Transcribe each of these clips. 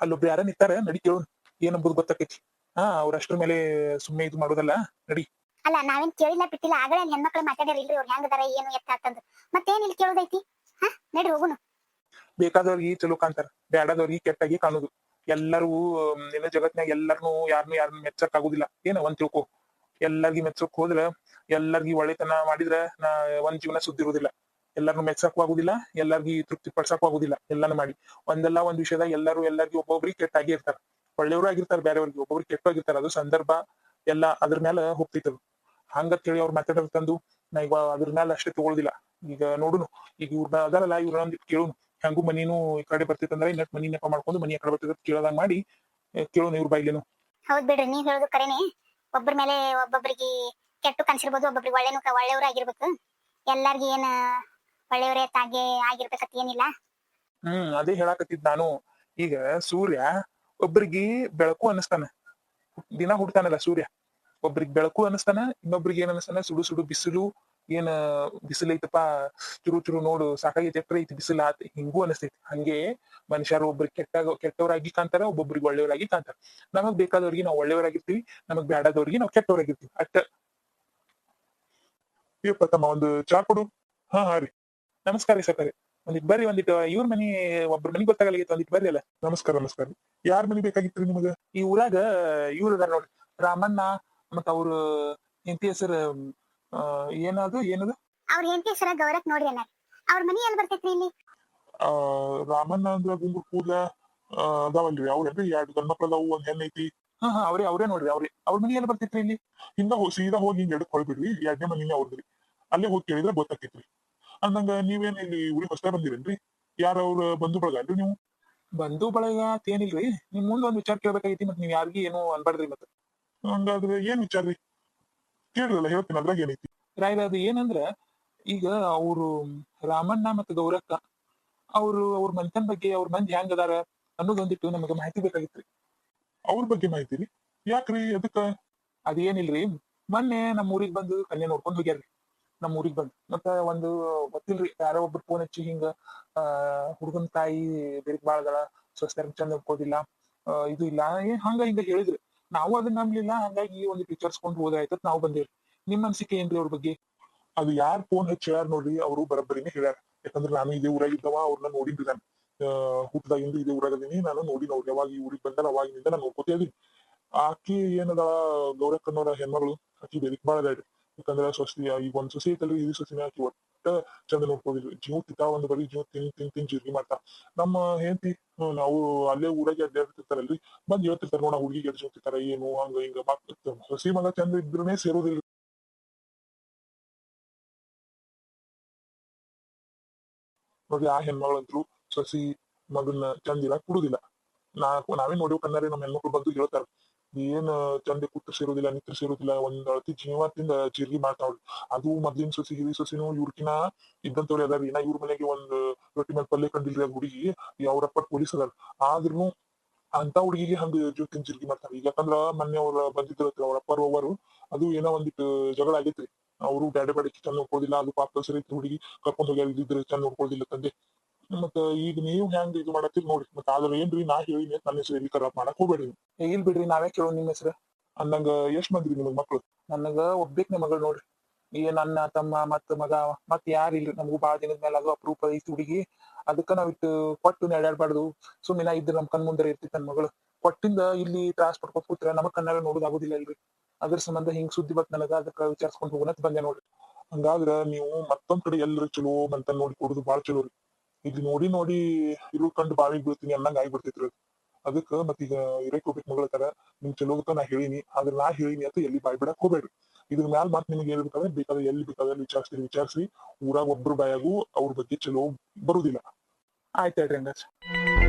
ಅಲ್ಲೊಬ್ರು ಯಾರ ನಿಂತಾರ ನಡಿ ಕೇಳು ಏನಂಬುದು ಗೊತ್ತಾಕೈತಿ ಹಾ ಅವ್ರ ಅಷ್ಟ್ರ ಮೇಲೆ ಸುಮ್ಮನೆ ಇದು ಮಾಡೋದಲ್ಲ ನಡಿ. ಅಲ್ಲ ನಾವೇನ್ ಕೇಳಿಲ್ಲ ಬಿಟ್ಟಿಲ್ಲ ಆಗಲೇ ಹೆಣ್ಮಕ್ಳು ಮಾತಾಡ್ಯಾರ ಇಲ್ರಿ ಅವ್ರು ಹೆಂಗದಾರ ಏನು ಎತ್ತ ಅಂತಂದು ಮತ್ತೇನ್ ಇಲ್ಲಿ ಕೇಳೋದೈತಿ? ಹಾ ನಡಿ ಹೋಗುನು. ಬೇಕಾದವ್ರಿಗೆ ಚಲೋ ಕಾಣ್ತಾರ ಬ್ಯಾಡದವ್ರಿಗೆ ಕೆಟ್ಟಾಗಿ ಕಾಣುದು. ಎಲ್ಲರೂ ನಿನ್ನ ಜಗತ್ನಾಗ ಎಲ್ಲಾರ್ನು ಯಾರನ್ನು ಯಾರನ್ನು ಮೆಚ್ಚಕ್ ಆಗುದಿಲ್ಲ ಏನ ಒಂದ್ ತಿಳ್ಕೊ. ಎಲ್ಲಾರ್ಗಿ ಮೆಚ್ಚಕ್ ಹೋದ್ರ ಎಲ್ಲಾರ್ಗಿ ಒಳ್ಳೆತನ ಮಾಡಿದ್ರ ನಾ ಒಂದ್ ಜೀವನ ಸುದ್ದಿರುದಿಲ್ಲ. ಎಲ್ಲಾರ್ನು ಮೆಚ್ಚಕ್ಕೂ ಆಗುದಿಲ್ಲ, ಎಲ್ಲಾರ್ಗಿ ತೃಪ್ತಿ ಪಡ್ಸಕ್ಕೂ ಆಗುದಿಲ್ಲ, ಎಲ್ಲಾನು ಮಾಡಿ. ಒಂದಲ್ಲ ಒಂದ್ ವಿಷಯದಾಗ ಎಲ್ಲಾರು ಎಲ್ಲಾರ್ಗಿ ಒಬ್ಬೊಬ್ರಿಗೆ ಕೆಟ್ಟಾಗಿ ಇರ್ತಾರ. ಒಳ್ಳೆಯವರು ಆಗಿರ್ತಾರ, ಬೇರೆಯವ್ರಿಗೆ ಒಬ್ಬೊಬ್ರಿಗೆ ಕೆಟ್ಟೋಗಿರ್ತಾರ, ಅದು ಸಂದರ್ಭ ಎಲ್ಲ ಅದ್ರ ಮೇಲೆ ಹೋಗ್ತಿತ್ತು ಹಂಗತ್ ಹೇಳಿ ಅವ್ರು ಮಾತಾಡೋದು ತಂದು, ನಾ ಈಗ ಅದ್ರ ಮೇಲೆ ಅಷ್ಟೇ ತಗೊಳುದಿಲ್ಲ. ಈಗ ನೋಡುನು, ಈಗ ಇವ್ರ ಅದಾರಲ್ಲ, ಇವ್ರ ಒಂದ್ ಕೇಳುನು, ಹೆಂಗು ಮನಿನೂ ಈ ಕಡೆ ಬರ್ತಿತ್ತಂದ್ರೆ ಇನ್ನಟ್ ಮನಿ ನೆಪ ಮಾಡ್ಕೊಂಡು ಮನಿ ಕಡೆ ಬರ್ತಿತ್ತು ಕೇಳದಾಗ ಮಾಡಿ ಕೇಳೋನು ಇವ್ರ ಬಾಯ್ಲೇನು. ಹೌದ್ ಬಿಡ್ರಿ, ನೀವ್ ಹೇಳೋದು ಕರೆನೆ. ಒಬ್ಬರ ಮೇಲೆ ಒಬ್ಬೊಬ್ರಿಗೆ ಕೆಟ್ಟು ಕನ್ಸಿರ್ಬೋದು ಒಬ್ಬೊಬ್ರಿಗೆ ಒಳ್ಳೆನು ಒಳ್ಳೆಯವ್ರು ಆಗಿರ್ಬೇಕು. ಎಲ್ಲಾರ್ಗಿ ಏನ್ ತಾಗೆ ಆಗಿರ್ಬೇಕತ್ ಏನಿಲ್ಲ. ಹ್ಮ್, ಅದೇ ಹೇಳಾಕತ್ತಿದ್ ನಾನು. ಈಗ ಸೂರ್ಯ ಒಬ್ರಿಗೆ ಬೆಳಕು ಅನಸ್ತಾನ ದಿನ ಹುಡ್ತಾನಲ್ಲ ಸೂರ್ಯ. ಒಬ್ರಿಗೆ ಬೆಳಕು ಅನಸ್ತಾನ ಇನ್ನೊಬ್ರಿಗೆ ಏನ್ ಅನಸ್ತಾನ ಸುಡು ಸುಡು ಬಿಸಿಲು, ಏನ್ ಬಿಸಿಲು ಐತಪ್ಪ? ಚುರು ಚುರು ನೋಡು ಸಾಕಾಗೈತಿ ಎಟ್ರ ಐತಿ ಬಿಸಿಲು, ಆತ ಹಿಂಗೂ ಅನಸ್ತೈತಿ ಹಂಗೆ ಮನುಷ್ಯರು ಒಬ್ರಿಗೆ ಕೆಟ್ಟ ಕೆಟ್ಟವರಾಗಿ ಕಾಣ್ತಾರ, ಒಬ್ಬೊಬ್ರಿಗೆ ಒಳ್ಳೆಯವರಾಗಿ ಕಾಣ್ತಾರ. ನಮಗ್ ಬೇಕಾದವ್ರಿಗೆ ನಾವು ಒಳ್ಳೆಯವರಾಗಿರ್ತೀವಿ, ನಮಗ್ ಬೇಡದವ್ರಿಗೆ ನಾವು ಕೆಟ್ಟವರಾಗಿರ್ತೀವಿ. ಅಷ್ಟ ಒಂದು ಚಾ ಕೊಡು. ಹಾ ಹಾ ರೀ. ನಮಸ್ಕಾರ ರೀ ಸಕರೆ ಒಂದಿಟ್ ಬರ್ರಿ ಒಂದಿಟ್ಟು ಇವ್ರ ಮನಿ ಒಬ್ರ ಮನಿ ಗೊತ್ತಾಗಲಾಗಿತ್ತು ಒಂದಿಟ್ ಬರ್ರಿ ಅಲ್ಲ. ನಮಸ್ಕಾರ ನಮಸ್ಕಾರ ಯಾರ ಮನಿ ಬೇಕಾಗಿತ್ತು ನಿಮಗ? ಈ ಊರಾಗ ಇವ್ರ ಅದಾರ ನೋಡ್ರಿ. ರಾಮಣ್ಣ ಮತ್ತ ಅವ್ರ ಹೆಂಡತಿ ಹೆಸರು ಏನದು ಏನದು? ಅವ್ರ ಹೆಂಡತಿ ಹೆಸರ ಗೌರಕ್ ನೋಡ್ರಿ ಅಣ್ಣ ಅವ್ರ ಮನಿ ಎಲ್ಲಿ ಬರ್ತೈತ್ರಿ ಇಲ್ಲಿ? ಆ ರಾಮಣ್ಣ ಅಂದ್ರ ಗುಂಗುರ್ ಕೂದ್ಲ ಆ, ಅದಾವಲ್ರಿ. ಅವ್ರೇನ್ರಿ ಎರಡು ಗಂಡ ಮಕ್ಳು ಅದಾವು ಒಂದ್ ಹೆಣ್ಣ ಐತಿ. ಹಾ ಹಾ ಅವ್ರೇ ಅವ್ರೇ ನೋಡ್ರಿ ಅವ್ರಿ. ಅವ್ರ ಮನಿ ಎಲ್ಲಿ ಬರ್ತೈತ್ರಿ ಇಲ್ಲಿ? ಹಿಂದ ಸೀದಾ ಹೋಗಿ ಹಿಂಗ್ ಎಡಕ್ ಹೊಳ್ಬಿಡ್ರಿ. ಎರಡನೇ ಮನಿನೇ ಅವ್ರದ್ರಿ ಅಲ್ಲೇ ಹೋಗಿ ಕೇಳಿದ್ರೆ ಗೊತ್ತಾಕೈತ್ರಿ ಅಂದಂಗ ನೀವೇನ್ ಇಲ್ಲಿ ಊರಿಗೆ ಹೊಸ ಬಂದಿರೇನ್ರಿ? ಯಾರ ಅವ್ರ ಬಂಧು ಬಳಗ ಅಲ್ರಿ ನೀವು? ಬಂಧು ಬಳಗ ಏನಿಲ್ರಿ ನಿಮ್ ಮುಂದ್ ಒಂದ್ ವಿಚಾರ ಕೇಳ್ಬೇಕಾಗೈತಿ ಮತ್ ನೀವ್ ಯಾರಿಗಿ ಏನು ಅನ್ಬಾರ್ದ್ರಿ ಮತ್ತ ಹಂಗಾದ್ರೆ ಏನ್ ವಿಚಾರ ರೀ ಕೇಳಿರಲ್ಲ ಹೇಳ್ತೀನಿ ಅದ್ರಾಗ ಏನೈತಿ. ರಾಯ್ರ ಅದು ಏನಂದ್ರ ಈಗ ಅವ್ರು ರಾಮಣ್ಣ ಮತ್ತು ಗೌರಕ್ಕ ಅವ್ರು ಅವ್ರ ಮನ್ತನ್ ಬಗ್ಗೆ ಅವ್ರ ಮಂದಿ ಹೆಂಗ್ ಅದಾರ ಅನ್ನೋದೊಂದಿಟ್ಟು ನಮಗೆ ಮಾಹಿತಿ ಬೇಕಾಗಿತ್ರಿ. ಅವ್ರ ಬಗ್ಗೆ ಮಾಹಿತಿ ರೀ ಯಾಕ್ರಿ ಅದಕ್ಕ ಅದೇನಿಲ್ರಿ ಮೊನ್ನೆ ನಮ್ಮ ಊರಿಗೆ ಬಂದು ಕಲ್ಯಾಣ ನೋಡ್ಕೊಂಡ್ ಹೋಗ್ಯಾರ್ರಿ. ನಮ್ಮ ಊರಿಗೆ ಬಂದ್. ಮತ್ತ ಒಂದು ಗೊತ್ತಿಲ್ರಿ, ಯಾರೋ ಒಬ್ರು ಫೋನ್ ಹಚ್ಚಿ ಹಿಂಗ, ಆ, ಹುಡುಗನ್ ತಾಯಿ ಬೇರೆ ಬಾಳ್ಗಳ ಸ್ವಸ್ಥರ ಚಂದ ನೋಡ್ಕೋದಿಲ್ಲ ಇದು ಇಲ್ಲ ಏನ್ ಹಂಗ ಹಿಂಗ ಹೇಳಿದ್ರಿ. ನಾವು ಅದನ್ನ ನಂಬ್ಲಿಲ್ಲ, ಹಂಗಾಗಿ ಒಂದು ವಿಚಾರಿಸ್ಕೊಂಡು ಹೋದಾಯ್ತತ್ ನಾವು ಬಂದೇವ್ರಿ. ನಿಮ್ ಅನ್ಸಿಕೆ ಏನ್ರಿ ಅವ್ರ ಬಗ್ಗೆ? ಅದು ಯಾರ್ ಫೋನ್ ಹಚ್ಚಿ ಹೇಳ್ಯಾರ ನೋಡ್ರಿ, ಅವರು ಬರಬ್ಬರಿನೇ ಹೇಳ್ಯಾರ. ಯಾಕಂದ್ರೆ ನಾನು ಇದೇ ಊರಾಗ ಇದ್ದವ ಅವ್ರನ್ನ ನೋಡಿದ್ರಿ ನಾನು. ಹುಟ್ಟದಾಗಿಂದ ಇದೇ ಊರಾಗ ಅದೀನಿ, ನಾನು ನೋಡಿ ನೋಡ್ರಿ ಅವಾಗ ಈ ಊರಿಗೆ ಬಂದಾರ ಅವಾಗಿನಿಂದ ನಾನು ನೋಡ್ಕೋತೇ ಆಕಿ ಏನದ ಗೌರಕ್ಕನ್ನೋರ ಹೆಣ್ಮಗಳು ಅಕಿ ಬೆದಕ್ ಬಾಳ ಅದಾಳ್ರಿ. ಯಾಕಂದ್ರ ಸೊಸಿ ಈಗ ಒಂದ್ ಸೊಸಿ ಐತಲ್ರಿ ಈ ಸೊಸಿನ ಆಕಿ ಒಟ್ಟ ಚಂದ ನೋಡ್ಕೋದಿಲ್ರಿ ಜೀವ ತಿಂತಾ ಒಂದ್ ಬರೀ ಜೀವ ತಿನ್ ತಿನ್ ತಿನ್ ಜಿರ್ಗಿ ಮಾಡ್ತಾ. ನಮ್ಮ ಹೆಂಡತಿ ನಾವು ಅಲ್ಲೇ ಊರಾಗೆ ಅಡ್ಡಾಡ್ತಿರ್ತಾರಲ್ರಿ ಬಂದ್ ಹೇಳ್ತಿರ್ತಾರ ನೋಡ ಹುಡುಗಿಗೆ ಎಡ್ ಜೋತಿರ್ತಾರ ಏನು, ಹಂಗ, ಹಿಂಗ. ಮಕ್ಳು ಸೊಸಿ ಮಗ ಚಂದ ಇದ್ರೂನೇ ಸೇರೋದಿಲ್ರಿ. ನೋಡ್ರಿ, ಆ ಹೆಣ್ಮಗಳಂತ್ರು ಸಸಿ ಮಗನ್ನ ಚಂದ ಇರಾಕ್ ಕೊಡುದಿಲ್ಲ. ನಾ ನಾವೇ ನೋಡಿವ್ ಕನ್ನರಿ ನಮ್ಮ ಹೆಣ್ಮಕ್ಳು ಬಂದು ಹೇಳ್ತಾರ. ಏನ್ ಚಂದ ನಿತ್ರ ಸೇರೋದಿಲ್ಲ, ಒಂದ್ ಅಳತಿ ಜೀವತ್ತಿಂದ ಜೀರ್ಗಿ ಮಾಡ್ತಾವ್ರಿ ಅದು ಮೊದ್ಲಿನ ಸೊಸಿ, ಹಿರಿ ಸೊಸಿನೂ, ಇವ್ರಕಿನ ಇದ್ದಂತವ್ರಿ ಅದಾರಿ. ನಾ ಇವ್ರ ಮನೆಗೆ ಒಂದ್ ರೊಟ್ಟಿ ಮೇಲೆ ಪಲ್ಯ ಕಂಡಿಲ್ರಿ ಅದ್ ಹುಡುಗಿ ಅವ್ರಪ್ಪ ಪೊಲೀಸ್ ಅದಾರ. ಆದ್ರೂ ಅಂತ ಹುಡುಗಿಗೆ ಹಂಗ ಜೋತಿನ ಜಿರ್ಗಿ ಮಾಡ್ತಾರ. ಯಾಕಂದ್ರ ಮೊನ್ನೆ ಅವ್ರ ಬಂದಿದ್ರ ಅವ್ರ ಅದು ಏನೋ ಒಂದಿಟ್ಟು ಜಗಳ ಆಗೈತ್ರಿ. ಅವರು ಬ್ಯಾಡ, ಬ್ಯಾಡಿ ಚಂದ ನೋಡ್ಕೊಳ್ಳಿಲ್ಲ ಅದು ಪಾಪ ಸರಿ ಹುಡುಗಿ, ಕರ್ಕೊಂಡ್ ಹೋಗ್ಯಾರ ಇದ್ರೆ ಚಂದ ನೋಡ್ಕೊಳ್ಳಿಲ್ಲ ತಂದೆ. ಮತ್ತ ಈಗ ನೀವು ಹೆಂಗ್ ಇದು ಮಾಡತ್ತಿ ನೋಡ್ರಿ. ಮತ್ತ ಆದ್ರ ಏನ್ರಿ ನಾ ಹೇಳಿ ನನ್ನ ಹೆಸರು ಎಲ್ಲಿ ಕರಾಪ್ ಮಾಡಕ್ ಹೋಗ್ಬೇಡ್ರಿ. ಇಲ್ ಬಿಡ್ರಿ ನಾವೇ ಕೇಳೋ ನಿಮ್ಮ ಹೆಸರು? ಅಂದಂಗ ಎಷ್ಟ್ ಮಂದಿ ನಿಮಗ್ ಮಕ್ಳು? ನನಗ ಒಬ್ಬೇಕ್ನೆ ಮಗಳು ನೋಡ್ರಿ. ಈಗ ನನ್ನ ತಮ್ಮ ಮತ್ತ ಮಗ ಮತ್ ಯಾರ್ ಇಲ್ರಿ ನಮಗೂ ಬಾಳ ದಿನದ ಮೇಲೆ ಅದು ಅಪರೂಪ ಐತಿ ಹುಡುಗಿ. ಅದಕ್ಕ ನಾವ್ ಇಟ್ಟು ಕೊಟ್ಟು ನಡ್ಯಾಡ್ಬಾರ್ದು ಸುಮ್ಮನೆ ಇದ್ರ ನಮ್ ಕಣ್ ಮುಂದೆ ಇರ್ತಿ ನನ್ ಮಗಳು. ಕೊಟ್ಟಿಂದ ಇಲ್ಲಿ ತ್ರಾಸ್ ಪಡ್ಕೊತ ಕೂತ್ರ ನಮಗ್ ಕಣ್ಣಾಗ ನೋಡೋದಾಗುದಿಲ್ಲ ಇಲ್ರಿ. ಅದ್ರ ಸಂಬಂಧ ಹಿಂಗ್ ಸುದ್ದಿ ಬತ್ ನನಗ ಅದಕ್ಕ ವಿಚಾರಿಸ್ಕೊಂಡ್ ಹೋಗೋಣ ಬಂದೆ ನೋಡ್ರಿ. ಹಂಗಾದ್ರ ನೀವು ಮತ್ತೊಂದ್ ಕಡೆ ಎಲ್ರು ಚಲೋ ಅಂತ ನೋಡಿ ಕೊಡುದು ಬಾಳ ಚಲೋ ರೀ. ಇಲ್ಲಿ ನೋಡಿ ನೋಡಿ ಇರು ಕಂಡು ಬಾವಿಗೆ ಬೀಳ್ತೀನಿ ಅನ್ನಂಗ ಆಗ್ಬಿಡ್ತೈತ್ರಿ ಅದು ಅದಕ್ಕ ಮತ್ತೀಗ ಈಗ ಹೋಗ್ಬೇಕು ಮಗಳ ತರ ನಿಮ್ ಚಲೋದಕ್ಕ ನಾ ಹೇಳಿನಿ ಆದ್ರೆ ನಾ ಹೇಳಿನಿ ಅಂತ ಎಲ್ಲಿ ಬಾಯ್ ಬಿಡಕ್ ಹೋಗ್ಬೇಡ್ರಿ. ಇದ್ರ ಮ್ಯಾಲ ಮತ್ ನಿಮ್ಗೆ ಏನ್ ಬೇಕಾದ್ರೆ ಬೇಕಾದ್ರೆ ಎಲ್ಲಿ ಬೇಕಾದ್ರೆ ವಿಚಾರಿಸ್ರಿ. ವಿಚಾರಿಸಿ ಊರಾಗ ಒಬ್ರು ಬಾಯಾಗು ಅವ್ರ ಬಗ್ಗೆ ಚಲೋ ಬರುದಿಲ್ಲ. ಆಯ್ತು ಹೇಳ್ರಿ ಹಂಗಾರ.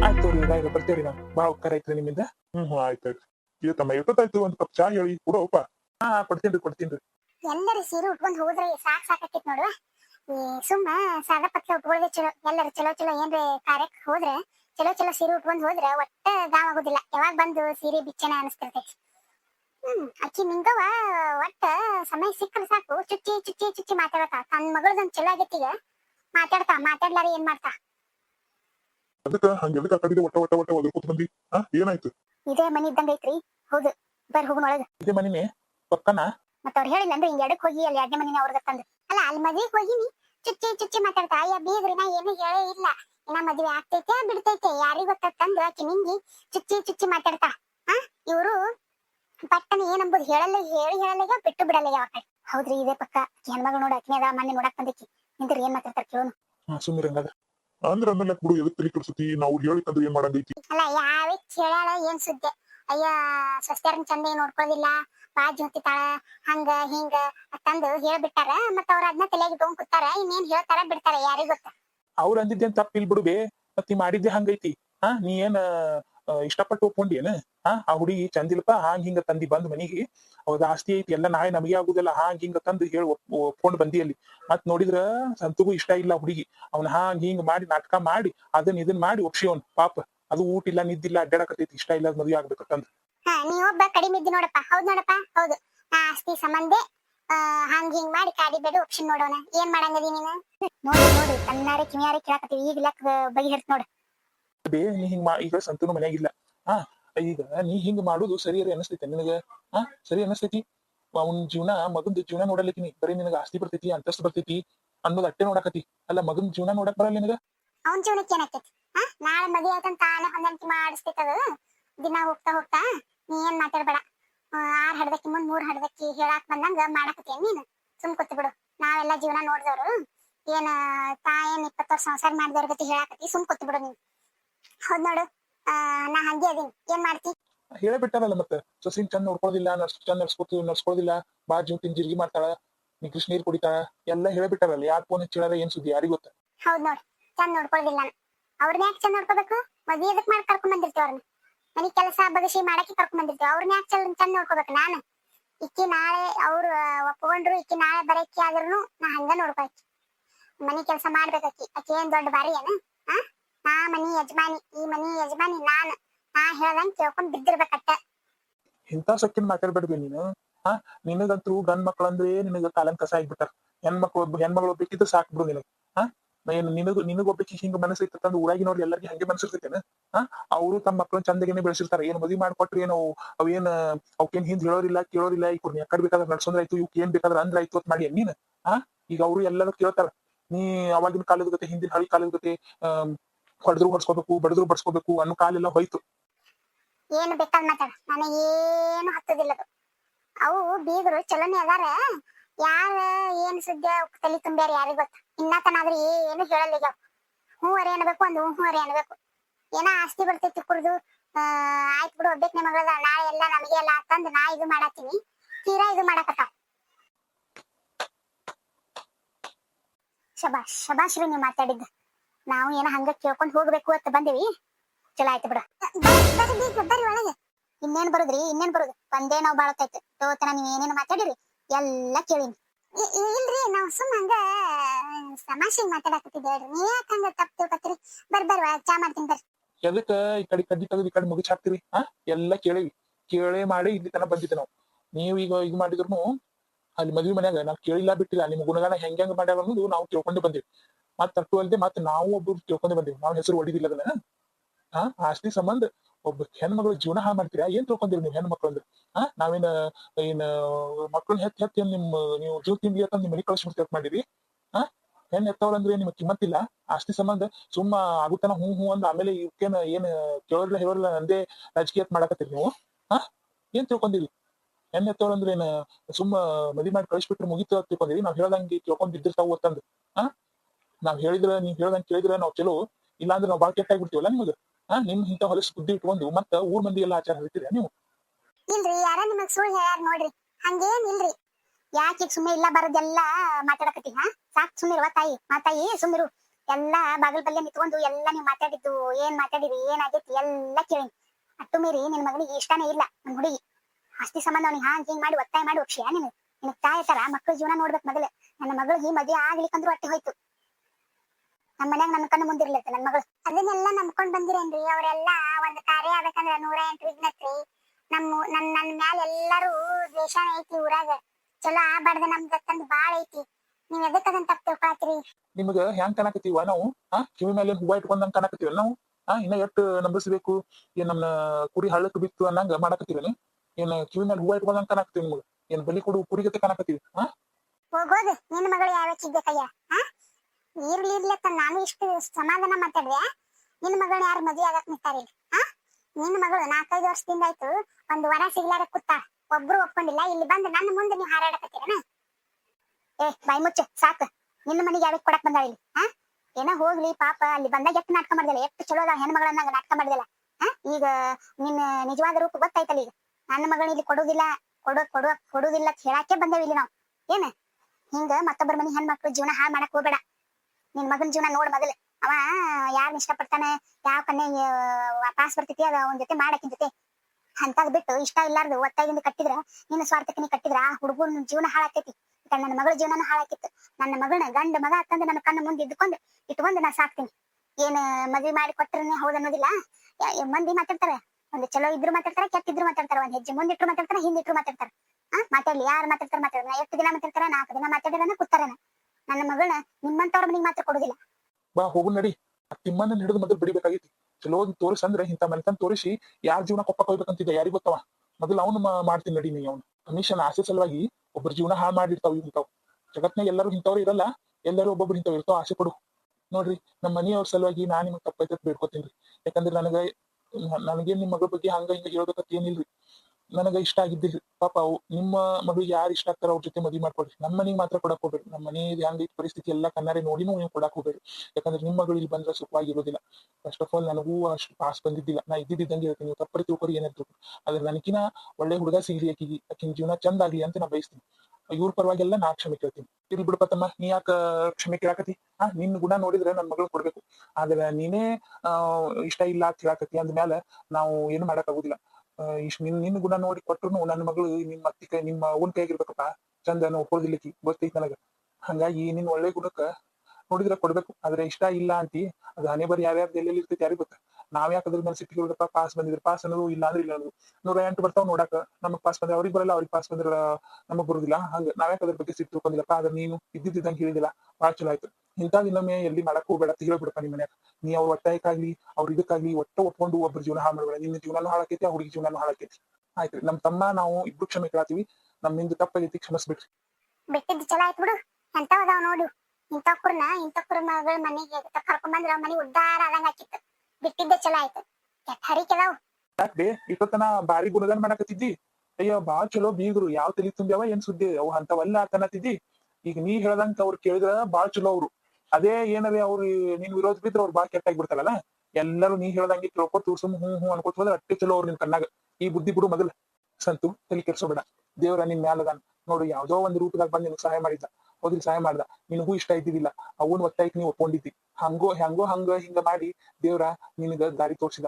ಆಯ್ತು ತೋರಿ ಬರ್ತೇವ್ರಿ ನಾ ಬಾಳ ಉಪಕಾರ ಐತ್ರಿ ನಿಮ್ಮಿಂದ. ಹ್ಮ್ ಹ್ಮ್ ಆಯ್ತು ಹೇಳ್ರಿ. ಇದು ತಮ್ಮ ಇರ್ತದಾಯ್ತು ಒಂದ್ ಕಪ್ ಚಾ ಹೇಳಿ ಕೊಡೋಪ್ಪ ಹಾ ಕೊಡ್ತೀನಿ ಕೊಡ್ತೀನಿ ಎಲ್ಲರೂ ಸೀರೆ ಉಟ್ಕೊಂಡ್ ಹೋದ್ರೆ ಸಾಕ್ ಸಾಕಾಕೈತ್ ನೋಡುವ. ಸುಮ್ಮ ಸಾದ ಪತ್ರ ಉಟ್ಕೊಳ್ಳೋದೇ ಚಲೋ ಎಲ್ಲರೂ ಚಲೋ ಚಲೋ ಏನ್ರಿ ಕಾರ್ಯಕ್ ಹೋದ್ರೆ ಚಲೋ ಚಲೋ ಸೀರೆ ಉಟ್ಕೊಂಡ್ ಹೋದ್ರೆ ಒಟ್ಟ ಗಾವ್ ಆಗುದಿಲ್ಲ. ಯಾವಾಗ ಬಂದು ಸೀರೆ ಬಿಚ್ಚನ ಅನಿಸ್ತಿರ್ತೈತಿ. ಹ್ಮ್ ಅಕ್ಕಿ ನಿಂಗವ ಒಟ್ಟ ಸಮಯ ಸಿಕ್ಕರೆ ಸಾಕು. ಚುಚ್ಚಿ ಚುಚ್ಚಿ ಚುಚ್ಚಿ ಮಾತಾಡತಾ ತನ್ನ ಮಗಳದೊಂದ್ ಚಲೋ ಆಗೈತಿ ಈಗ. ಮಾತಾಡ್ತಾ ಮಾತಾಡ್ಲಾರ ಏನ್ ಮಾಡ್ತಾ? ಅದಕ್ಕ ಹಂಗ ಎದಕ್ಕ ಆ ಕಡೆ ಒಟ್ಟ ಒಟ್ಟ ಒಟ್ಟ ಒದರ್ಕೋತ ಬಂದಿ? ಆ ಏನಾಯ್ತು? ಇದೇ ಮನಿ ಇದ್ದಂಗ ಐತ್ರಿ. ಹೌದು ಬರ್ ಹೋಗುಣ ಒಳಗ ಇದೇ ಮನಿನೇ? ಪಕ್ಕನ? ಮತ್ತ ಅವ್ರು ಹೇಳಿಲ್ಲ ಅಂದ್ರೆ ಹಿಂಗ್ ಎಡಕ್ ಹೋಗಿ ಅಲ್ಲಿ ಎರಡನೇ ಮನಿನ ಅವ್ರದ ತಂದು. ಅಲ್ಲ ಅಲ್ಲಿ ಮದ್ವಿಗ್ ಹೋಗಿನಿ. ಚುಚ್ಚಿ ಚುಚ್ಚಿ ಮಾತಾಡ್ತಾ ಅಯ್ಯ ಬೀಗ್ರಿ ನಾ ಏನು ಹೇಳೇ ಇಲ್ಲ. ಇನ್ನ ಮದ್ವೆ ಆಗ್ತೈತೆ ಬಿಡ್ತೈತೆ. ಯಾರಿಗ್ ಗೊತ್ತಂದು ಆಕಿ ನಿಂಗಿ ಚುಚ್ಚಿ ಚುಚ್ಚಿ ಮಾತಾಡ್ತಾ. ಹಾ ಇವ್ರು ಪಟ್ಟನ ಏನಂಬುದು ಹೇಳಲ್ಲ ಹೇಳಿ ಹೇಳಲ್ಲ ಬಿಟ್ಟು ಬಿಡಲ್ಲ ಯಾವ ಕಡೆ ಹೌದ್ರಿ ಇದೇ ಪಕ್ಕ. ಹೆಣ್ಮಗಳು ನೋಡ ಅಕ್ಕಿನ ಅದ ಮೊನ್ನೆ ನೋಡಕ್ ಬಂದಿಕ್ಕಿ ನಿಂತ್ರಿ ಏನ್ ಮಾತಾಡ್ತಾರ ಕೇಳೋನು. ಸುಮ್ಮನೆ ಹಂಗಾದ್ರೆ. ಅಂದ್ರ ಅಂದ್ಮೇಲೆ ಬಿಡು ಎದಕ್ ತಲೆ ಕೆಡಿಸ್ತಿ? ನಾವು ಹೇಳಿಕಂದ್ರೆ ಏನ್ ಮಾಡಂಗೈತಿ? ಅಲ್ಲ ಯಾವ ಹೇಳಾಳ ಏನ್ ಸುದ್ದಿ? ಅಯ್ಯ ಸ್ವಸ್ಥರನ್ ಚಂದ ಏನ್ ನೋಡ್ಕೊಳ್ಳೋದಿಲ್ಲ ಬಾಜ್ ಜೊತಿತಾಳ ಹಂಗ, ಹಿಂಗ ತಂದು ಹೇಳ್ಬಿಟ್ಟಾರ, ಮತ್ತ ಅವ್ರ ಅದನ್ನ ತಲೆಗೆ ಇಟ್ಕೊಂಡ್ ಕೂತಾರ, ಇನ್ನೇನ್ ಹೇಳ್ತಾರ ಬಿಡ್ತಾರ ಯಾರಿಗ್ ಗೊತ್ತ? ಅವ್ರ ಅಂದಿದ್ದೇನ್ ತಪ್ಪ ಇಲ್ ಬಿಡುಬೆ ಮತ್ ಮಾಡಿದ್ದೆ ಹಂಗೈತಿ. ಹಾ, ನೀ ಏನ್ ಇಷ್ಟಪಟ್ಟು ಏನ ಹಾ, ಆ ಹುಡುಗಿ ಚಂದಿಲ್ಪ, ಹಾಂಗ್ ಹಿಂಗ ತಂದಿ ಬಂದ್ ಮನಿಗೆ. ಅವ್ರ ಆಸ್ತಿ ಐತಿ, ಎಲ್ಲ ನಾಳೆ ನಮಗೆ ಆಗುದಿಲ್ಲ, ಹಾಂಗ್ ಹಿಂಗ ತಂದು ಹೇಳಿ ಒಪ್ಕೊಂಡ್ ಬಂದಿ ಅಲ್ಲಿ. ಮತ್ ನೋಡಿದ್ರ ಸಂತಗೂ ಇಷ್ಟ ಇಲ್ಲ ಹುಡುಗಿ. ಅವ್ನ ಹಾಂಗ್ ಹಿಂಗ್ ಮಾಡಿ, ನಾಟಕ ಮಾಡಿ, ಅದನ್ ಇದನ್ ಮಾಡಿ ಒಪ್ಸಿ ಅವ್ನ್ ಪಾಪ. ಅದು ಊಟ ಇಲ್ಲ, ನಿದ್ದಿಲ್ಲ ಅಡ್ಡಾಡಕತೈತಿ ಇಷ್ಟ ಇಲ್ಲ, ಮದ್ವಿ ಆಗ್ಬೇಕಂತ ಹಾ ಒಬ್ಬ ಕಡಿಮೆ ಇದ್ದಿ ನೋಡಪ್ಪ. ಹೌದ್ ನೋಡಪ್ಪ ಹೌದು. ಆ ಆಸ್ತಿ ಸಂಬಂಧ ಹಂಗ್ ಹಿಂಗ್ ಮಾಡಿ ಕಾಡಿ ಬೇಡ ಒಪ್ಷನ್ ನೋಡೋಣ. ಏನ್ ಮಾಡಂಗದಿ ನೀನು? ನೋಡಿ ನೋಡಿ ಕಣ್ಣಾರೆ ಕಿವಿಯಾರೆ ಕೇಳಕತ್ತೀವಿ. ಈಗ ಲೆಕ್ಕ ಬಗೆಹರಿಸ್ ನೋಡು. ಬೇ ನೀ ಹಿಂಗ್ ಮಾ ಈಗ ಮನ್ಯಾಗ ಮನ್ಯಾಗಿಲ್ಲ ಹಾ ಈಗ ನೀ ಹಿಂಗ್ ಮಾಡುದು ಸರಿ ಅನಸ್ತೈತಿ ನಿನಗ? ಹಾ ಸರಿ ಅನಸ್ತೈತಿ? ಅವ್ನ ಜೀವನ ಮಗಂದ ಜೀವನ ನೋಡಲಿಕ್ಕಿನಿ ಬರೀ ನಿನಗ ಆಸ್ತಿ ಬರ್ತೈತಿ ಅಂತಸ್ತ ಬರ್ತೈತಿ ಅನ್ನೋದ್ ಅಟ್ಟೆ ನೋಡಕತಿ ಅಲ್ಲ ಮಗನ್ ಜೀವನ ನೋಡಕ್ ಬರಲ್ಲ ನಿನಗ? ಅವನ್ ಜೀವನಕ್ಕೆ ಏನಾಗ್ತೈತಿ? ಹಾ ನಾಳೆ ಮದುವೆ ಆಯ್ತಂತ ತಾನೇ ಹೊಂದಾಣಿಕೆ ಮಾಡಿಸ್ತೈತದ ದಿನ ಹೋಗ್ತಾ ಹೋಗ್ತಾ. ನೀ ಏನ್ ಮಾತಾಡ್ಬೇಡ. ಆರ್ ಹಡ್ದಕ್ಕಿ ಮುಂದ್ ಮೂರ್ ಹಡ್ದಕ್ಕಿ ಹೇಳಾಕ್ ಬಂದಂಗ ಮಾಡಕತ್ತೀಯ ನೀನು. ಸುಮ್ ಕೂತ್ ಬಿಡು. ನಾವೆಲ್ಲ ಜೀವನ ನೋಡ್ದವ್ರು. ಏನ್ ತಾ ಏನ್ ಇಪ್ಪತ್ತು ವರ್ಷ ಸಂಸಾರ ಮಾಡಿದವ್ರ ಗತಿ ಹೇಳಾಕತ್ತಿ ಸುಮ್ ಕೂತ್ ಬಿಡು ನೀನ್. ಹೌದ್ ನೋಡು. ನಾ ಹಂಗೆ ಅದೀನಿ. ಏನ್ ಮಾಡ್ತಿ? ಹೇಳೇ ಬಿಟ್ಟಾರಲ್ಲ ಮತ್ತೆ. ಸೊಸಿನ್ ಚಂದ ನೋಡ್ಕೊಳ್ಳೋದಿಲ್ಲ ನರ್ಸ್ ಚಂದ ನಡ್ಸ್ಕೊತ ನಡ್ಸ್ಕೊಳ್ಳೋದಿಲ್ಲ ಬಾ ಜೀವತಿನ್ ಜಿರ್ಗಿ ಮಾಡ್ತಾಳ. ಕೃಷ್ಣ ನೀರ್ ಕುಡಿತಾಳ. ಎಲ್ಲ ಹೇಳೇ ಬಿಟ್ಟಾರಲ್ಲ ಯಾಕೆ ಫೋನ್ ಹಚ್ಚಿಳಾರ ಏನ್ ಸುದ್ದಿ ಯಾರಿಗೂ ಗೊತ್ತ? ಹೌದ್ ನೋಡ್. ಚಂದ ನೋಡ್ಕೊಳ್ದಿಲ್ಲ ನಾನು. ಅವ್ರನ್ನ ಯಾಕೆ ಚಂದ ನೋಡ್ಕೋಬೇಕು? ಮದ್ವೆ ಎದಕ್ ಮಾಡಿ ಕರ್ಕೊಂಡ್ ಬಂದಿರ್ತೀವಿ ಅವ್ರನ್ನ ಮನಿ ಕೆಲಸ ಬಗಸಿ ಮಾಡಕ್ಕೆ ಕರ್ಕೊಂಡ್ ಬಂದಿರ್ತೀವಿ. ಅವ್ರನ್ನ ಯಾಕೆ ಚಂದ ಚಂದ ನೋಡ್ಕೋಬೇಕು ನಾನು? ಇಕ್ಕಿ ನಾಳೆ ಅವ್ರು ಒಪ್ಕೊಂಡ್ರು ಇಕ್ಕಿ ನಾಳೆ ಬರಕ್ಕೆ ಆದ್ರೂ ನಾ ಹಂಗ ನೋಡ್ಕೋಕಿ ಮನಿ ಕೆಲಸ ಮಾಡ್ಬೇಕಿ ಅಕ್ಕಿ ಏನ್ ದೊಡ್ಡ ಬಾರಿ ಏನ? ನಾ ಮನಿ ಯಜಮಾನಿ, ಈ ಮನಿ ಯಜಮಾನಿ ನಾನು. ನಾ ಹೇಳ್ದಂಗ್ ಕೇಳ್ಕೊಂಡ್ ಬಿದ್ದಿರ್ಬೇಕಟ್ಟ ಇಂಥ ಸೊಕ್ಕಿನ ಮಾತಾಡ್ಬೇಡ್ಬಿ ನೀನು. ಹಾ ನಿನಗಂತೂ ಗಂಡ್ ಮಕ್ಳಂದ್ರೆ ನಿನಗ ಕಾಲನ್ ಕಸ ಆಗ್ಬಿಟ್ಟಾರ. ಹೆಣ್ಮಕ್ಳು ಹೆಣ್ಮಗಳು ಬೇಕಿದ್ದು ಸಾಕ್ಬಿಡು ನಿನಗ. ಹಾ ಏನು ನಿನಗೂ, ನಿನಗ ಒಬ್ಬಕ್ಕೆ ಹಿಂಗ ಮನಸ್ಸೈತ ತಂದು ಊರಾಗಿನವ್ರು ಎಲ್ಲರಿಗೆ ಹಂಗೆ ಮನಸ್ಸಿರ್ತೈತೇನ ಹಾ ಅವರು ತಮ್ಮ ಮಕ್ಕಳನ್ನ ಚಂದಗೆನೆ ಬೆಳೆಸಿರ್ತಾರೆ. ಏನ್ ಮದ್ವಿ ಮಾಡ್ಕೊಟ್ರಿ ಏನು ಅವೇನ್ ಅವಕ್ಕೇನ್ ಹಿಂದ್ ಹೇಳೋರಿಲ್ಲ, ಕೇಳೋರಿಲ್ಲ ಈಗ ಯಾಕಡ್ ಬೇಕಾದ್ರೆ ನಡ್ಸೋದ್ರ ಆಯ್ತು ಇವ್ ಏನ್ ಬೇಕಾದ್ರೆ ಅಂದ್ರ ಆಯ್ತು ಅಂತ ಮಾಡಿ ನೀನ್? ಹಾ ಈಗ ಅವ್ರು ಎಲ್ಲರೂ ಕೇಳ್ತಾರ. ನೀ ಅವಾಗಿನ ಕಾಲದ ಗತೆ, ಹಿಂದಿನ ಹಳಿ ಕಾಲದ ಗತೆ ಅಹ್ ಹೊಡೆದ್ರು ಹೊಡ್ಸ್ಕೋಬೇಕು, ಬಡದ್ರು ಬಡ್ಸ್ಕೋಬೇಕು ಅನ್ನೋ ಕಾಲೆಲ್ಲ ಹೋಯ್ತು. ಏನು ಬೇಕಾದ್ ಮಾತಾಡ. ನನಗೇನು ಹತ್ತದಿಲ್ಲ ಅವು ಬೀಗರು ಚಲನೆ ಅದಾರ. ಯಾರ ಏನ್ ಸುದ್ದಿ ತಲೆ ತುಂಬ್ಯಾರ ಯಾರಿಗ ಗೊತ್ತ? ಇನ್ನತನ ತನಾದ್ರೆ ಏನು ಹೇಳಲ್ಲ ಈಗ ಹ್ಞೂ ಅರೆ ಅನ್ಬೇಕು, ಒಂದು ಹ್ಞೂ ಅರೆ ಅನ್ಬೇಕು. ಏನ ಆಸ್ತಿ ಬರ್ತೈತಿ ಕುಡ್ದು, ಆ, ಆಯ್ತು ಬಿಡು ಒಬ್ಬೇಕ್ ಮಗಳದ ನಾಳೆ ಎಲ್ಲ ನಮಗೆ ಎಲ್ಲ ಅಂತಂದು ನಾ ಇದು ಮಾಡತ್ತೀನಿ. ತೀರಾ ಇದು ಮಾಡಕತ್ತಾವ ಶಬಾಷ್ ಶಬಾಷ್ ರೀ ನೀವು ಮಾತಾಡಿದ್ದು. ನಾವು ಏನ ಹಂಗ ಕೇಳ್ಕೊಂಡ್ ಹೋಗ್ಬೇಕು ಅಂತ ಬಂದೇವಿ. ಚಲೋ ಆಯ್ತು ಬಿಡ. ಇನ್ನೇನ್ ಬರುದ್ರಿ, ಇನ್ನೇನ್ ಬರುದು ಒಂದೇ ನಾವು ಬಾಳತೈತೆ ತೋತನ, ನೀವ್ ಏನೇನು ಮಾತಾಡಿರಿ. ಎಲ್ಲ ಕೇಳಿನಿ. ಇಲ್ರಿ ನಾವ್ ಸುಮ್ ಹಂಗ ತಮಾಷೆ ಮಾತಾಡಕತ್ತಿದ್ದೆ ಹೇಳ್ರಿ. ನೀವ್ ಯಾಕ ಹಂಗ ತಪ್ಪು ತಿಳ್ಕೊತೀರಿ ಬರ್ ಬರ್ ಚಾ ಮಾಡ್ತೀನಿ ಬರ್ ಎದಕ್ಕ ಈ ಕಡೆ ಕಡ್ಡಿ ತೆಗೆದು ಈ ಕಡೆ ಮುಗಿಸ್ ಹಾಕ್ತಿರಿ? ಹಾ? ಎಲ್ಲ ಕೇಳಿವಿ ಕೇಳೇ ಮಾಡಿ ಇಲ್ಲಿ ತನಕ ಬಂದಿದ್ದೆ ನಾವು. ನೀವು ಈಗ ಇದು ಮಾಡಿದ್ರು ಅಲ್ಲಿ ಮದ್ವಿ ಮನ್ಯಾಗ ನಾವ್ ಕೇಳಿಲ್ಲ ಬಿಟ್ಟಿಲ್ಲ. ನಿಮ್ ಗುಣಗಾನ ಹೆಂಗ್ ಹೆಂಗ್ ಮಾಡ್ಯಾರ ಅನ್ನೋದು ನಾವು ತಿಳ್ಕೊಂಡು ಬಂದಿವಿ. ಮತ್ ತಟ್ಟು ಅಲ್ದೆ ಮತ್ ನಾವು ಒಬ್ರು ತಿಳ್ಕೊಂಡು ಬಂದಿವಿ. ನಾವು ಹೆಸರು ಹೊಡಿದಿಲ್ಲ ಅದನ್ನ. ಹಾ? ಆಸ್ತಿ ಸಂಬಂಧ ಒಬ್ಬ ಹೆಣ್ಮಗಳು ಜೀವನ ಹಾಳು ಮಾಡ್ತೀರಾ? ಏನ್ ತಿಳ್ಕೊಂಡಿರಿ ನೀವು ಹೆಣ್ಮಕ್ಳು ಅಂದ್ರೆ? ಹಾ ನಾವೇನ, ಏನ್, ಮಕ್ಳನ್ನ ಹೆತ್ ಹೆತ್ ನಿಮ್ಮ ನಿಮ್, ನೀವು ಜೀವ ತಿಂಡಿ ಅಂತ ನಿಮ್ ಮನೆ ಕಳಿಸ್ಬಿಡ್ತೇವೆ ಮಾಡಿರಿ ಹಾ ಹೆಣ್ ಎತ್ತವ್ರಂದ್ರೆ ನಿಮ್ಗೆ ಕಿಮ್ಮತ್ತಿಲ್ಲ? ಆಸ್ತಿ ಸಂಬಂಧ ಸುಮ್ಮ ಆಗುತ್ತಾನ ಹ್ಞೂ ಹ್ಞೂ ಅಂದ್ ಆಮೇಲೆ ಇವಕ್ಕೇನ ಏನ್ ಕೇಳೋರಿಲ್ಲ, ಹೇಳೋರಿಲ್ಲ ಅಂದೇ ರಾಜಕೀಯ ಮಾಡಾಕತ್ತೀರಿ ನೀವು? ಹಾ ಏನ್ ತಿಳ್ಕೊಂಡಿರಿ? ಹೆಣ್ ಎತ್ತವ್ರಂದ್ರೆ ಏನ, ಸುಮ್ಮ ಮದಿ ಮಾಡಿ ಕಳಿಸ್ಬಿಟ್ರೆ ಮುಗಿತು ತಿಳ್ಕೊಂಡಿರಿ? ನಾವ್ ಹೇಳ್ದಂಗೆ ತಿಳ್ಕೊಂಡ್ ಬಿದ್ದಿರ್ತಾವ ಅಂತಂದು ಹಾ ನಾವ್ ಹೇಳಿದ್ರ, ನೀವ್ ಹೇಳ್ದಂಗೆ ಕೇಳಿದ್ರ ನಾವ್ ಚಲೋ. ಇಲ್ಲಾಂದ್ರೆ ನಾವ್ ಬಾಳ್ ಕೆಟ್ಟಾಗ್ಬಿಡ್ತೀವಲ್ಲ ನಿಮಗ ಹಾ ನಿಮ್ ಇಂತ ಹೊಲಸ್ ಬುದ್ಧಿ ಇಟ್ಕೊಂಡು ಮತ್ತ ಊರ್ ಮಂದಿ ಎಲ್ಲ ಆಚಾರ ಹೇಳ್ತೀರಾ ನೀವು? ಇಲ್ರಿ, ಯಾರ ನಿಮಗ್ ಸುಳ್ಳು ಹೇಳ್ಯಾರ ನೋಡ್ರಿ. ಹಂಗೇನ್ ಇಲ್ರಿ. ಯಾಕೆ ಸುಮ್ಮನೆ ಇಲ್ಲ ಬರೋದೆಲ್ಲ ಮಾತಾಡಕತ್ತಿ, ಹಾ? ಸಾಕ್ ಸುಮ್ಮಿರುವ ತಾಯಿ ಮಾ ತಾಯಿ ಸುಮ್ಮಿರು ಎಲ್ಲ ಬಾಗಲ್ ಪಲ್ಯ ನಿತ್ಕೊಂಡು ಎಲ್ಲ ನೀವ್ ಮಾತಾಡಿದ್ದು, ಏನ್ ಮಾತಾಡಿರಿ ಏನಾಗೈತಿ ಎಲ್ಲ ಕೇಳಿನಿ ಅಟ್ಟು ಮೀರಿ ನಿನ್ ಮಗನಿಗೆ ಇಷ್ಟನೇ ಇಲ್ಲ, ನನ್ ಹುಡುಗಿ. ಆಸ್ತಿ ಸಂಬಂಧ ಅವ್ನಿಗೆ ಹಾಂಗ್ ಹಿಂಗ್ ಮಾಡಿ, ಒತ್ತಾಯ ಮಾಡಿ ಒಪ್ಸಿಯ ನೀನು? ನಿನ್ ತಾಯಿ ತರ ಮಕ್ಕಳ ಜೀವನ ನೋಡ್ಬೇಕು ಮೊದಲೇ. ನನ್ನ ಮಗಳಿಗೆ ಮದ್ವೆ ಆಗ್ಲಿಕ್ಕಂದ್ರೂ ಅಟ್ಟಿ ಹೋಯ್ತು. ನಮ್ಮ ಮನ್ಯಾಗ ನನ್ನ ಕಣ್ಣು ಮುಂದಿರ್ಲತ್ತ ನನ್ ಮಗಳು. ಅದನ್ನೆಲ್ಲ ನಂಬ್ಕೊಂಡ್ ಬಂದಿರೇನ್ರಿ ಅವರೆಲ್ಲ ಒಂದ್ ಕಾರ್ಯ ಆಗ್ಬೇಕಂದ್ರ ನೂರ ಎಂಟು ವಿಘ್ನತ್ರಿ ನಮ್ಮ ನನ್ ನನ್ ಮ್ಯಾಲ ಎಲ್ಲಾರು ದ್ವೇಷ ಐತಿ ಊರಾಗ. ಚಲೋ ಆಗ್ಬಾರ್ದ ನಮ್ದಕ್ಕಂದ್ ಬಾಳ ಐತಿ. ನೀವ್ ಎದಕ್ ಅದನ್ನ ತಪ್ಪ ತಿಳ್ಕೊಳತ್ರಿ ನಿಮಗ ಹೆಂಗ್ ಕಾಣಕತ್ತೀವ ನಾವು? ಹಾ ಕಿವಿ ಮೇಲೆ ಹೂವ ಇಟ್ಕೊಂಡಂಗ್ ಕಾಣಕತ್ತೀವಲ್ಲ ನಾವು? ಹಾ ಇನ್ನ ಎಷ್ಟ್ ನಂಬಿಸ್ಬೇಕು? ಏನ್ ನಮ್ಮ ಕುರಿ ಹಳ್ಳಕ್ ಬಿತ್ತು ಅನ್ನಂಗ ಮಾಡಕತ್ತೀವಿ ಏನ್ ಕಿವಿ ಮೇಲೆ ಹೂವ ಇಟ್ಕೊಂಡಂಗ್ ಕಾಣಕತ್ತೀವಿ ನಿಮ್ಗ? ಏನ್ ಬಲಿ ಕೊಡು ಕುರಿಗತೆ ಕಾಣಕತ್ತೀವಿ? ಹಾ ಹೋಗೋದು ನಿನ್ನ ಮಗಳು ಯಾವ ಚಿಗ್ಬೇಕಯ್ಯ ಕೈಯ ಹಾ ಇರ್ಲಿ ಇರ್ಲತ್ತ ನಾನು ಇಷ್ಟು ಸಮಾಧಾನ ಮಾತಾಡ್ರಿ ನಿನ್ನ ಮಗಳನ್ನ ಯಾರು ಮದ್ವೆ ಆಗಕ್ ನಿಂತಾರಿ ಹಾ? ನಿನ್ನ ಮಗಳು ನಾಲ್ಕೈದು ವರ್ಷದಿಂದ ಆಯ್ತು, ಒಂದು ವರ ಸಿಗ್ಲಾರ ಕೂತ, ಒಬ್ರು ಒಪ್ಕೊಂಡಿಲ್ಲ, ಇಲ್ಲಿ ಬಂದು ನನ್ನ ಮುಂದೆ ನೀವು ಹಾರಾಡಕತ್ತೀರನ ಏ, ಬಾಯಿ ಮುಚ್ಚು, ಸಾಕು. ನಿನ್ನ ಮನೆಗೆ ಯಾರಿಗೆ ಕೊಡಕ್ ಬಂದಾಳ ಇಲ್ಲಿ? ಹಾ? ಏನೋ ಹೋಗ್ಲಿ, ಪಾಪ, ಅಲ್ಲಿ ಬಂದಾಗ ಎಷ್ಟು ನಾಟಕ ಮಾಡಿದಲ್ಲ, ಎಷ್ಟು ಚಲೋ ಅದ ಹೆಣ್ಮಗಳನ್ನ ನಾಟಕ ಮಾಡಿದಲ್ಲ. ಹಾ? ಈಗ ನಿನ್ನ ನಿಜವಾದ ರೂಪ ಗೊತ್ತಾಯ್ತಲ್ಲ ಈಗ? ನನ್ನ ಮಗಳನ್ನ ಇಲ್ಲಿ ಕೊಡುದಿಲ್ಲ, ಕೊಡೋ ಕೊಡೋ, ಕೊಡುದಿಲ್ಲ ಅಂತ ಹೇಳಾಕೆ ಬಂದೇವಿ ಇಲ್ಲಿ ನಾವು. ಏನ? ಹಿಂಗ ಮತ್ತೊಬ್ಬರ ಮನಿ ಹೆಣ್ಮಕ್ಳು ಜೀವನ ಹಾಳು ಮಾಡಕ್ ಹೋಗ್ಬೇಡ. ನಿನ್ ಮಗನ್ ಜೀವನ ನೋಡ್ ಮೊದಲು. ಅವ ಯಾರನ್ನ ಇಷ್ಟಪಡ್ತಾನೆ? ಯಾವ ಕನ್ನೆ ವಾಪಾಸ್ ಬರ್ತೈತಿ? ಅದ ಅವನ ಜೊತೆ ಮಾಡಕಿನ ಜೊತೆ. ಅಂತದ್ ಬಿಟ್ಟು ಇಷ್ಟ ಇಲ್ಲಾರ್ದು ಒತ್ತಾಯದಿಂದ ಕಟ್ಟಿದ್ರ, ನಿನ್ನ ಸ್ವಾರ್ಥಕ್ಕೆ ನೀ ಕಟ್ಟಿದ್ರ ಹುಡುಗನ ಜೀವನ ಹಾಳಾಕೈತಿ. ನನ್ನ ಮಗಳ ಜೀವನ ಹಾಳಾಕಿತ್ತು. ನನ್ನ ಮಗಳನ್ನ ಗಂಡ ಮಗ ಅಂತಂದ್ರೆ ನನ್ನ ಕಣ್ಣ ಮುಂದೆ ಇದ್ಕೊಂಡು ಇಟ್ಕೊಂಡು ನಾ ಸಾಕ್ತೀನಿ. ಏನ್ ಮದ್ವೆ ಮಾಡಿ ಕೊಟ್ಟರೆ ಹೌದ್ ಅನ್ನೋದಿಲ್ಲ? ಮಂದಿ ಮಾತಾಡ್ತಾರೆ. ಒಂದು ಚಲೋ ಇದ್ರು ಮಾತಾಡ್ತಾರೆ, ಕೆಟ್ಟ ಮಾತಾಡ್ತಾರೆ. ಒಂದ್ ಹೆಜ್ಜೆ ಮುಂದಿಟ್ರು ಮಾತಾಡ್ತಾರೆ, ಹಿಂದಿಟ್ರು ಮಾತಾಡ್ತಾರೆ. ಆ, ಮಾತಾಡ್ಲಿ. ಯಾರು ಮಾತಾಡ್ತಾರೆ ಮಾತಾಡ್ತಾರೆ ಎಷ್ಟು ದಿನ ಮಾತಾಡ್ತಾರ? ನಾಲ್ಕು ದಿನ ಮಾತಾಡಿದ್ರೆ ಕೂತಾರನ? ನನ್ನ ಮಗಳನ್ನ ನಿಮ್ಮಂತವ್ರ ಮನೆಗೆ ಮಾತ್ರ ಕೊಡುದಿಲ್ಲ. ಬಾ, ಹೋಗು ನಡಿ. ತಿಮ್ಮನ್ನ ಹಿಡಿದು ಮೊದಲು ಬಿಡಿಬೇಕಾಗಿತ್ತು ಚಲೋ ತೋರಿಸ್ ಅಂದ್ರೆ ಇಂತ ಮನೆತನ ತೋರಿಸಿ ಯಾರ ಜೀವನ ಕೊಪ್ಪ ಕೊಯ್ಬೇಕಂತಿದ್ದ ಯಾರಿಗ್ ಗೊತ್ತವ? ಮೊದಲು ಅವನು ಮಾಡ್ತೀನಿ ನಡಿ ನೀ ಅವನು. ಕಮಿಷನ್ ಆಸೆ ಸಲುವಾಗಿ ಒಬ್ಬರ ಜೀವನ ಹಾಳು ಮಾಡಿರ್ತಾವ ಇಂತಾವ್ ಜಗತ್ನಾಗ ಎಲ್ಲರೂ ಇಂಥವ್ರು ಇರಲ್ಲ, ಎಲ್ಲರೂ ಒಬ್ಬೊಬ್ರು ಇಂಥವ್ ಇರ್ತಾವ ಆಸೆ ಪಡು. ನೋಡ್ರಿ ನಮ್ಮ ಮನೆಯವ್ರ ಸಲುವಾಗಿ ನಾ ನಿಮ್ಗೆ ತಪ್ಪೈತೆ ಬೇಡ್ಕೊತೀನಿ ಯಾಕಂದ್ರೆ ನನಗ ನನಗೆ ನಿಮ್ಮ ಮಗಳ ಬಗ್ಗೆ ಹಂಗ ಹಿಂಗ ಹೇಳ್ಬೇಕಂತ ಏನಿಲ್ರಿ. ನನಗ ಇಷ್ಟ ಆಗಿದ್ದಿಲ್ಲ ಪಾಪ ಅವು, ನಿಮ್ಮ ಮಗಳಿಗೆ ಯಾರು ಇಷ್ಟ ಆಗ್ತಾರೋ ಅವ್ರ ಜೊತೆ ಮದುವೆ ಮಾಡ್ಕೊಡ್ರಿ ನಮ್ಮ ಮನೆಗೆ ಮಾತ್ರ ಕೊಡಕ್ ಹೋಗ್ಬೇಡಿ. ನಮ್ಮ ಮನೆ ಹೆಂಗ್ ಪರಿಸ್ಥಿತಿ ಎಲ್ಲ ಕನ್ನಡ ನೋಡಿನೂ ನೀವು ಕೊಡಕ್ ಹೋಗ್ಬೇಡಿ. ಯಾಕಂದ್ರೆ ನಿಮ್ಮ ಮಗಳು ಇಲ್ಲಿ ಬಂದ್ರೆ ಸುಖವಾಗಿರೋದಿಲ್ಲ. ಫಸ್ಟ್ ಆಫ್ ಆಲ್ ನನಗೂ ಅಷ್ಟು ಪಾಸ್ ಬಂದಿದ್ದಿಲ್ಲ. ನಾ ಇದ್ದಿದ್ದಂಗೆ ಹೇಳ್ತೀನಿ ನೀವು ತಪ್ಪರಿ ತಿಳ್ಕೊರಿ ಏನಾದ್ರು ಆದ್ರೆ ನನಗಿನ ಒಳ್ಳೆ ಹುಡುಗ ಸಿಗಲಿ ಆಕಿಗೆ ಆಕಿನ ಜೀವನ ಚಂದ ಆಗ್ಲಿ ಅಂತ ನಾ ಬಯಸ್ತೀನಿ. ಇವ್ರ ಪರವಾಗೆಲ್ಲ ನಾ ಕ್ಷಮೆ ಕೇಳ್ತೀನಿ. ಇರ್ಲಿ ಬಿಡಪ್ಪ ತಮ್ಮ ನೀ ಯಾಕ ಕ್ಷಮೆ ಕೇಳಾಕತಿ ಹಾ, ನಿನ್ ಗುಣ ನೋಡಿದ್ರೆ ನನ್ ಮಗಳು ಕೊಡ್ಬೇಕು. ಆದ್ರೆ ನೀನೇ ಇಷ್ಟ ಇಲ್ಲ ಅಂತ ಅಂದ ಅಂದ್ಮೇಲೆ ನಾವು ಏನು ಮಾಡಕ್ ಆಗುದಿಲ್ಲ. ಇಷ್ಟ ನಿನ್ ನಿನ್ ಗುಣ ನೋಡಿ ಕೊಟ್ಟರು ನನ್ನ ಮಗಳು ನಿಮ್ಮ ಅತ್ತಿ ಕೈ, ನಿಮ್ಮ ಅವನ ಕೈಗಿರ್ಬೇಕಪ್ಪ ಚಂದ ಒಪ್ಪೋದಿಲ್ಲಕಿ ಗೊತ್ತೈತಿ ನನಗ. ಹಂಗಾಗಿ ನಿನ್ ಒಳ್ಳೆ ಗುಣಕ್ಕ ನೋಡಿದ್ರ ಕೊಡ್ಬೇಕು. ಆದ್ರೆ ಇಷ್ಟ ಇಲ್ಲ ಅಂತಿ. ಅದು ಹಣೆ ಬರಿ ಎಲ್ಲೆಲ್ಲಿ ಇರ್ತೈತಿ ಯಾರಿಗ್ ಗೊತ್ತ? ನಾವ್ ಯಾಕೆ ಅದ್ರ ಮೇಲೆ ಪಾಸ್ ಬಂದಿದ್ರು. ಪಾಸ್ ಅನ್ನೋದು ಇಲ್ಲ ಅಂದ್ರೆ ಇಲ್ಲ ಅನ್ನೋದು. ನೂರ ಎಂಟು ಬರ್ತಾವ್ ನೋಡಾಕ. ನಮಗ್ ಪಾಸ್ ಬಂದ್ರೆ ಅವ್ರಿಗೆ ಬರಲ್ಲ, ಅವ್ರಿಗೆ ಪಾಸ್ ಬಂದ್ರ ನಮಗ್ ಬರುದಿಲ್ಲ. ಹಂಗ. ನಾವ್ಯಾಕ ಅದ್ರ ಬಗ್ಗೆ ಸಿಟ್ಟು ತಿಳ್ಕೊಂಡಿಲ್ಲಪ್ಪ ಆದ್ರೆ ನೀನು ಇದ್ದಿದ್ದಂಗೆ ಹೇಳಿದಿಲ್ಲ ಬಾಳ ಚಲೋ ಆಯ್ತು. ಇಂಥದ್ ಇನ್ನೊಮ್ಮೆ ಎಲ್ಲಿ ಮಾಡಕ್ ಹೋಗ್ಬೇಡ ಅಂತ ಹೇಳ್ಬಿಡಪ್ಪ ನಿಮ್ಮ ಮನ್ಯಾಗ. ನೀ ಅವ್ರ ಒತ್ತಾಯಕ್ಕಾಗ್ಲಿ, ಅವ್ರ ಇದಕ್ಕಾಗ್ಲಿ ಒಟ್ಟ ಒಪ್ಕೊಂಡು ಒಬ್ಬರ ಜೀವನ ಹಾಳು ಮಾಡ್ಬೇಡ. ನಿನ್ನ ಜೀವನನೂ ಹಾಳಾಕೈತಿ, ಆ ಹುಡುಗಿ ಜೀವನನೂ ಹಾಳಾಕೈತಿ. ಆಯ್ತ್ರಿ. ನಮ್ ತಮ್ಮ, ನಾವು ಇಬ್ರು ಕ್ಷಮೆ ಕೇಳಾತೀವಿ. ನಮ್ಮಿಂದ ತಪ್ಪಾಗೈತಿ ಕ್ಷಮಿಸ್ಬಿಡ್ರಿ ಬಿಟ್ಟಿದ್ದು ಚಲೋ ಆಯ್ತು ಬಿಡು. ನೋಡು. ಮಗಳ ಮನೆಗೆ ಕರ್ಕೊಂಡ್ ಬಂದ್ರೆ ಮನೆ ಉದ್ದಾರ ಆದಂಗ ಹಾಕಿತ್ತು ಬಿಟ್ಟಿದ್ದೆ ಚಲೋ ಆಯ್ತು. ಕೆಟ್ಟ ಹರಿಕೆ ಅದಾವ್ ಯಾಕೆ ಇಷ್ಟೊತ್ತನ ಬಾರಿ ಗುಣಗಾನ ಮಾಡಕತ್ತಿದ್ದಿ? ಅಯ್ಯೋ ಬಾಳ ಚಲೋ ಬೀಗರು. ಯಾವ ತಲಿ ತುಂಬ್ಯಾವ, ಏನ್ ಸುದ್ದಿ? ಅವ್ ಅಂತವಲ್ಲ ಅಂತನತ್ತಿದ್ದಿ. ಈಗ ನೀ ಹೇಳ್ದಂಗ ಅವ್ರು ಕೇಳಿದ್ರ ಬಾಳ ಚಲೋ ಅವ್ರು. ಅದೇ ಏನದೇ ಅವ್ರು ನಿನ್ ವಿರೋಧ ಬಿದ್ರ ಅವ್ರು ಬಾಳ ಕೆಟ್ಟಾಗಿ ಬಿಡ್ತಾರಲ್ಲ ಎಲ್ಲರೂ ನೀ ಹೇಳ್ದಂಗೆ ಕೇಳ್ಕೊತ ಸುಮ್ ಹ್ಞೂ ಹ್ಞೂ ಅನ್ಕೋತ ಹೋದ್ರೆ ಅಟ್ಟೆ ಚಲೋ ಅವ್ರು ನಿನ್ ಕಣ್ಣಾಗ. ಈ ಬುದ್ಧಿ ಬಿಡು ಮೊದಲ. ಸಂತು, ತಲೆ ಕೆಡ್ಸೋಬೇಡ ದೇವ್ರ ನಿನ್ ಮ್ಯಾಲ ಅದಾನ ನೋಡು, ಯಾವ್ದೋ ಒಂದ್ ರೂಪದಾಗ ಬಂದ್ ನಿನ್ ಸಹಾಯ ಮಾಡಿದ್ದ. ಹೋದಿಲ್ ಸಹಾಯ ಮಾಡ್ದ. ನಿನಗೂ ಇಷ್ಟ ಇದ್ದಿದ್ದಿಲ್ಲ ಅವನ್ ಒತ್ತಾಯಕ್ ನೀ ಒಪ್ಕೊಂಡಿದ್ದಿ. ಹಂಗೋ, ಹೆಂಗೋ, ಹಂಗ, ಹಿಂಗ ಮಾಡಿ ದೇವ್ರ ನಿನಗ ದಾರಿ ತೋರ್ಸಿದ.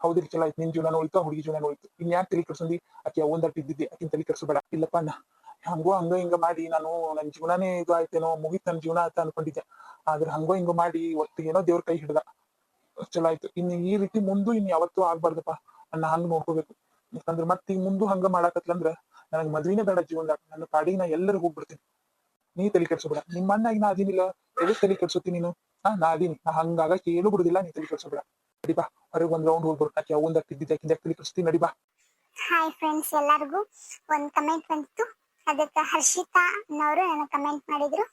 ಹೌದ್ರಿ ಚಲೋ ಆಯ್ತು, ನಿನ್ ಜೀವನ ಹೋಯ್ತು ಹುಡುಗಿ ಜೀವನ ಉಳಿತು ಇನ್ ಯಾಕೆ ತಲೆ ಕರ್ಸಂದಿ ಆಕೆ ಒಂದಟ್ಟು ಇದ್ದಿದ್ದೆ, ಆಕಿನ ತಲೆ ಕರ್ಸಬೇಡ ಇಲ್ಲಪ್ಪ ನಾ ಹಂಗೋ, ಹಂಗ, ಹಿಂಗ ಮಾಡಿ ನಾನು ನನ್ ಜೀವನಾನೇ ಇದು ಆಯ್ತೇನೋ, ಮುಗಿತ್ ನನ್ ಜೀವನ ಅಂತ ಅನ್ಕೊಂಡಿದ್ದೆ. ಆದ್ರೆ ಹಂಗೋ, ಹಿಂಗ ಮಾಡಿ ಒತ್ತು ಏನೋ ದೇವ್ರ ಕೈ ಹಿಡ್ದ. ಚಲೋ ಆಯ್ತು. ಇನ್ ಈ ರೀತಿ ಮುಂದು ಇನ್ ಯಾವತ್ತೂ ಆಗ್ಬಾರ್ದಪ್ಪ. ಅನ್ನ ಹಂಗ ನೋಡ್ಕೋಬೇಕು. ಯಾಕಂದ್ರೆ ಮತ್ತೆ ಮುಂದು ಹಂಗ ಮಾಡಾಕತ್ಲಂದ್ರ ನನಗ್ ಮದ್ವಿನೇ ಬೇಡ ಜೀವನದಾಗ. ನನ್ನ ಪಾಡಿಗೆ ನಾ ಎಲ್ಲರೂ ಹೋಗ್ಬಿಡ್ತೀನಿ. ನೀ ತಲೆ ಕೆಡ್ಸೋಬೇಡ ನಿಮ್ಮ ಅಣ್ಣಾಗಿ ನಾ ಅದೀನಿಲ್ಲ. ಎದಕ್ ತಲೆ ಕೆಡ್ಸುತ್ತಿ ನೀನು? ಹಾ, ನಾ ಅದೀನಿ. ನಾ ಹಂಗಾಗ ಏನು ಬಿಡುದಿಲ್ಲ, ನೀ ತಲೆ ಕೆಡ್ಸೋಬೇಡ ನಡಿಬಾ ಹೊರಗೆ ಒಂದ್ ರೌಂಡ್ ಹೋಗ್ಬಿಡು ಆಕೆ ಒಂದಕ್ಕೆ ತಿದ್ದಿದ್ದೆ ಆಕಿಂದ ತಲೆ ಕೆಡ್ಸ್ತೀನಿ ನಡಿಬಾ ಹಾಯ್ ಫ್ರೆಂಡ್ಸ್ ಎಲ್ಲರಿಗೂ ಒಂದು ಕಮೆಂಟ್ ಬಂತು. ಅದಕ್ಕೆ ಹರ್ಷಿತಾ ಅನ್ನೋರು ನನಗೆ ಕಮೆಂಟ್ ಮಾಡಿದ್ರು.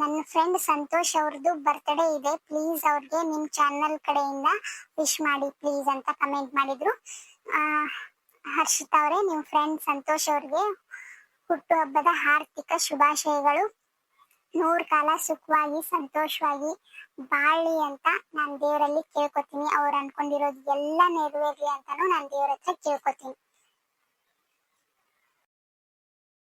ನನ್ನ ಫ್ರೆಂಡ್ ಸಂತೋಷ್ ಅವ್ರದ್ದು ಬರ್ತ್ಡೇ ಇದೆ. ಪ್ಲೀಸ್ ಅವ್ರಿಗೆ ನಿಮ್ ಚಾನಲ್ ಕಡೆಯಿಂದ ವಿಶ್ ಮಾಡಿ ಪ್ಲೀಸ್ ಅಂತ ಕಮೆಂಟ್ ಮಾಡಿದ್ರು. ಹರ್ಷಿತಾ ಅವರೇ, ನಿಮ್ ಫ್ರೆಂಡ್ ಸಂತೋಷ್ ಅವ್ರಿಗೆ ಹುಟ್ಟುಹಬ್ಬದ ಹಾರ್ದಿಕ ಶುಭಾಶಯಗಳು. ನೂರ್ ಕಾಲ ಸುಖವಾಗಿ, ಸಂತೋಷವಾಗಿ ಬಾಳಿ ಅಂತ ನಾನ್ ದೇವರಲ್ಲಿ ಕೇಳ್ಕೊತೀನಿ. ಅವ್ರು ಅನ್ಕೊಂಡಿರೋದು ಎಲ್ಲ ನೆರವೇರ್ಲಿ ಅಂತಾನು ನಾನ್ ದೇವ್ರ ಹತ್ರ ಕೇಳ್ಕೊತೀನಿ.